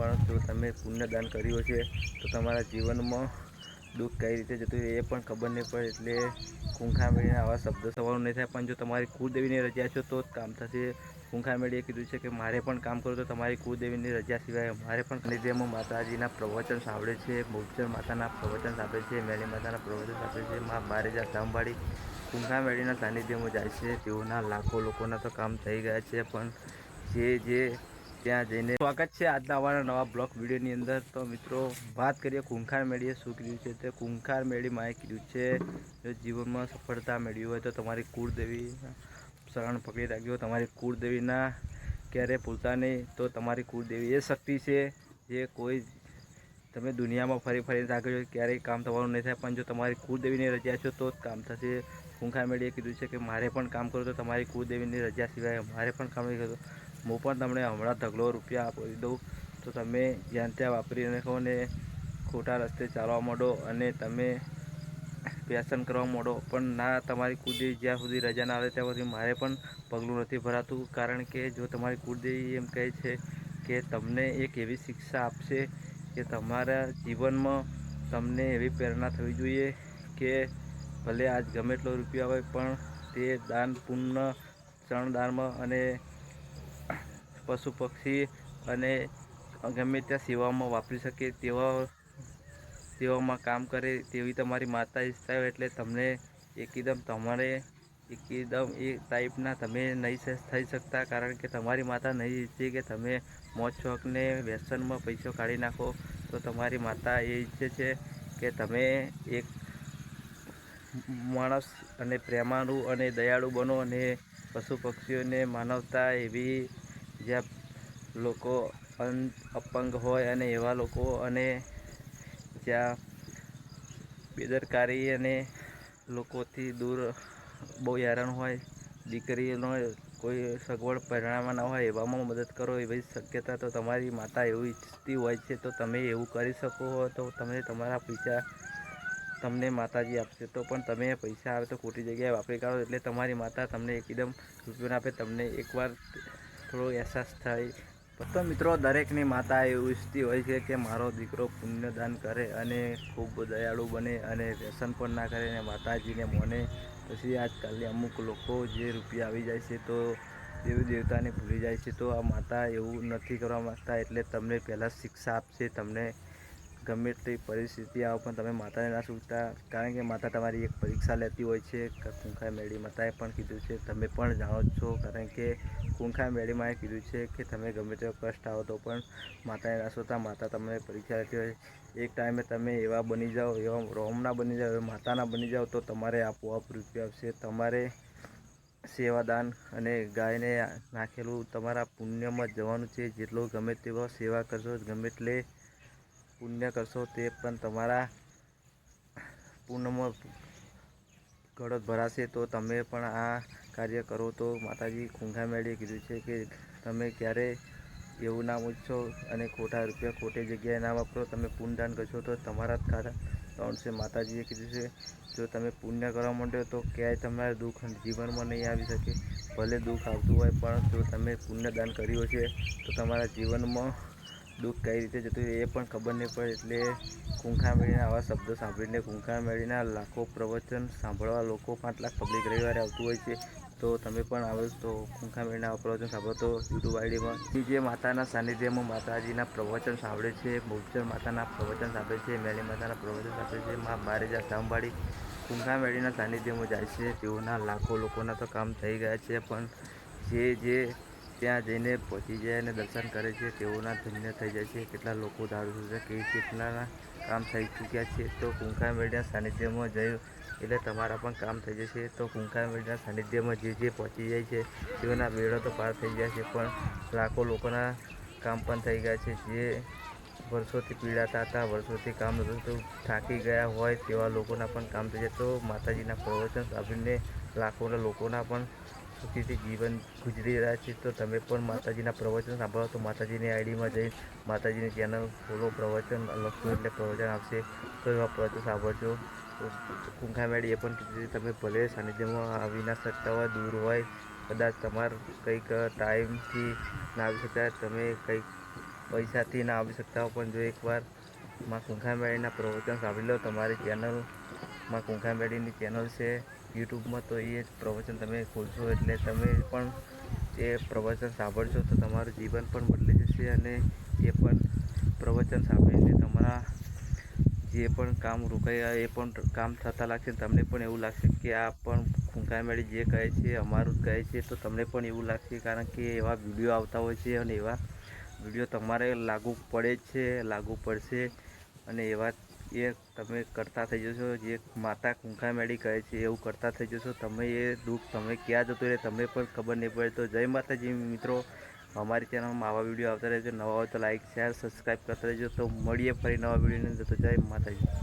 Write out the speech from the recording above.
પણ જો તમે પુણ્યદાન કર્યું છે તો તમારા જીવનમાં દુઃખ કઈ રીતે જતું એ પણ ખબર નહીં પડે. એટલે ખૂંખા મેળીને આવા શબ્દો સવાનું નહીં થાય. પણ જો તમારી કુળદેવીની રજા છો, તો જ કામ થશે. ખૂંખા મેળીએ કીધું છે કે મારે પણ કામ કરવું તો તમારી કુળદેવીની રજા સિવાય મારે પણ નિધ્યમાં માતાજીના પ્રવચન સાંભળે છે બહુચર માતાના પ્રવચન સાંભળે છે, મેળી માતાના પ્રવચન સાંભળે છે, મા બારેજા ધામવાડી કુંખા મેળીના સાનિધ્યમાં જાય છે. તેઓના લાખો લોકોના તો કામ થઈ ગયા છે, પણ જે જે ત્યાં જઈને. સ્વાગત છે આજના અમારા નવા બ્લોક વિડીયોની અંદર. તો મિત્રો, વાત કરીએ કુંખાર મેળીએ શું કીધું છે તે કુંખાર મેળી એ કીધું છે, જો જીવનમાં સફળતા મેળવી હોય તો તમારી કુળદેવી શરણ પકડી રાખ્યો તમારી કુળદેવીના ક્યારે ભૂલતા નહીં, તો તમારી કુળદેવી એ શક્તિ છે જે કોઈ તમે દુનિયામાં ફરી ફરી છો. ક્યારેય કામ થવાનું નહીં થાય, પણ જો તમારી કુળદેવીની રજા છો તો જ કામ થશે. કુંખાર મેળીએ કીધું છે કે મારે પણ કામ કરવું તો તમારી કુળદેવીની રજા સિવાય મારે પણ કામ નહીં કરવું. હું પણ તમને હમણાં ઢગલો રૂપિયા આપી દઉં. તો તમે જ્યાં ત્યાં વાપરી નાખો ને ખોટા રસ્તે ચાલવા માંડો અને તમે વ્યસન કરવા માંડો. પણ ના, તમારી કુળદેવી જ્યાં સુધી રજા ના આવે ત્યાં સુધી મારે પણ પગલું નથી ભરાતું. કારણ કે જો તમારી કુળદેવી એમ કહે છે કે તમને એક એવી શિક્ષા આપશે કે તમારા જીવનમાં તમને એવી પ્રેરણા થવી જોઈએ કે ભલે આજ ગમે એટલો રૂપિયા હોય પણ તે દાન પુણ્ય ચણદાનમાં અને પશુ પક્ષી અને ગમે ત્યાં સેવામાં વાપરી શકે તેવા સેવામાં કામ કરે તેવી તમારી માતા ઈચ્છતા હોય એટલે તમને એકદમ તમારે એકદમ એ ટાઈપના તમે નહીં થઈ શકતા કારણ કે તમારી માતા નહીં ઈચ્છે કે તમે મોજ શોખને વ્યસનમાં પૈસો કાઢી નાખો. તો તમારી માતા એ ઈચ્છે છે કે તમે એક માણસ અને પ્રેમાળુ અને દયાળુ બનો અને પશુ પક્ષીઓને માનવતા એવી જ્યાં લોકો અપંગ હોય અને એવા લોકો અને જ્યાં બેદરકારી અને લોકોથી દૂર બહુ હેરાન હોય, દીકરીનો કોઈ સગવડ પરિણામમાં ન હોય એવામાં મદદ કરો એવી શક્યતા તો તમારી માતા એવું ઈચ્છતી હોય છે, તો તમે એવું કરી શકો તો તમે તમારા પૈસા તમને માતાજી આપશે. તો પણ તમે પૈસા આવે તો ખોટી જગ્યાએ વાપરી કાઢો, એટલે તમારી માતા તમને એકદમ રૂપિયો આપે, તમને એકવાર થોડો અહેસાસ થાય. તો મિત્રો, દરેકની માતા એવું ઈચ્છતી હોય છે કે મારો દીકરો પુણ્યદાન કરે અને ખૂબ દયાળુ બને અને વ્યસન પણ ના કરે અને માતાજીને મોને. પછી આજકાલની અમુક લોકો જે રૂપિયા આવી જાય છે તો દેવી દેવતાને ભૂલી જાય છે. તો આ માતા એવું નથી કરવા માગતા એટલે તમને પહેલાં શિક્ષા આપશે, તમને ગમે તે પરિસ્થિતિ આવો, પણ તમે માતાને ના છૂટતા કારણ કે માતા તમારી એક પરીક્ષા લેતી હોય છે કુંખાઈ મેળી માતાએ પણ કીધું છે, તમે પણ જાણો છો. કારણ કે કુંખાઈ મેળીમાં કીધું છે કે તમે ગમે તેવો કષ્ટ આવો તો પણ માતાને ના છૂટતા માતા તમને પરીક્ષા લેતી હોય. એક ટાઈમે તમે એવા બની જાઓ, એવા રોમના બની જાઓ, એવા માતાના બની જાઓ, તો તમારે આપોઆપ રૂપિયા આવશે. તમારે સેવાદાન અને ગાયને નાખેલું તમારા પુણ્યમાં જવાનું છે. જેટલું ગમે તેવો સેવા કરશો, ગમે એટલે પુણ્ય કરશો તે પણ તમારા પૂર્ણમાં ગળત ભરાશે. તો તમે પણ આ કાર્ય કરો. તો માતાજી ખૂંઘા મેળીએ કીધું છે કે તમે ક્યારે એવું ના મૂછો અને ખોટા રૂપિયા ખોટી જગ્યાએ ના વાપરો. તમે પુણ્યદાન કરશો તો તમારા જ ખાતા ત્રણસે માતાજીએ કીધું છે, જો તમે પુણ્ય કરવા માંડ્યો તો ક્યાંય તમારે દુઃખ જીવનમાં નહીં આવી શકે. ભલે દુઃખ આવતું હોય, પણ જો તમે પુણ્યદાન કર્યું છે તો તમારા જીવનમાં દુઃખ કઈ રીતે જતું એ પણ ખબર નહીં પડે, એટલે કુંખા મેળીના આવા શબ્દો સાંભળીને કુંખા મેળીના લાખો પ્રવચન સાંભળવા લોકો પાંચ લાખ પબ્લિક રવિવારે આવતું હોય છે. તો તમે પણ આવો તો કુંખા મેળીના આવા પ્રવચન સાંભળો તો યુટ્યુબ આઈડીમાં. જે માતાના સાનિધ્યમાં માતાજીના પ્રવચન સાંભળે છે, બહુચર માતાના પ્રવચન સાંભળે છે, મેળી માતાના પ્રવચન સાંભળે છે, મા બારેજા સાંભળી કુંખા મેળીના સાનિધ્યમાં જાય છે. તેઓના લાખો લોકોના તો કામ થઈ ગયા છે, પણ જે જે ત્યાં જઈને પહોંચી જાય અને દર્શન કરે છે. તેઓના ધન્ય થઈ જાય છે. કેટલા લોકો દારૂ છે, કે કેટલાના કામ થઈ ચૂક્યા છે. તો કુંખા મેળના સાનિધ્યમાં જયું એટલે તમારા પણ કામ થઈ જશે. તો કુંખા મેળના સાનિધ્યમાં જે જે પહોંચી જાય છે, તેઓના બેડો તો પાર થઈ જાય છે. પણ લાખો લોકોના કામ પણ થઈ ગયા છે. જે વર્ષોથી પીડાતા હતા, વર્ષોથી કામ નતું થાકી ગયા હોય તેવા લોકોના પણ કામ થઈ જાય. તો માતાજીના પ્રવચન સાંભળીને લાખોના લોકોના પણ સુખીથી જીવન ગુજરી રહ્યા છે, તો તમે પણ માતાજીના પ્રવચન સાંભળો, તો માતાજીની આઈડીમાં જઈ માતાજીની ચેનલ ફોલો પ્રવચન લખશું એટલે પ્રવચન આવશે. તો એવા પ્રવચન સાંભળજો. કુંખા મેળી એ પણ કીધું તમે ભલે સાનિધ્યમાં આવી ના શકતા હોય, દૂર હોય, કદાચ તમારે કંઈક ટાઈમથી ના આવી શકતા તમે કંઈક પૈસાથી ના આવી શકતા હો પણ જો એકવારમાં કુંખામેળીના પ્રવચન સાંભળી લો, તમારી ચેનલમાં કુંખામેળીની ચેનલ છે યુટ્યુબમાં તો એ જ પ્રવચન તમે ખોલશો એટલે તમે પણ એ પ્રવચન સાંભળશો તો તમારું જીવન પણ બદલી જશે અને એ પણ પ્રવચન સાંભળીને તમારા જે પણ કામ રોકાયા, એ પણ કામ થતાં લાગશે તમને પણ એવું લાગશે કે આ પણ ખૂંખામેળી જે કહે છે, અમારું જ કહે છે, તો તમને પણ એવું લાગશે કારણ કે એવા વીડિયો આવતા હોય છે અને એવા વીડિયો તમારે લાગુ પડે છે, લાગુ પડશે અને એવા એ તમે કરતા થઈ જશો. જે માતા કુંખામેળી કહે છે, એવું કરતા થઈ જશો. તમે એ દુઃખ તમે ક્યાં જતું રહે, તમે પણ ખબર નહીં પડે. તો જય માતાજી મિત્રો. અમારી ચેનલમાં આવા વીડિયો આવતા રહેજો. નવા હોય તો લાઇક શેર, સબસ્ક્રાઈબ કરતા રહેજો. તો મળીએ ફરી નવા વિડીયોની અંદર. તો જય માતાજી.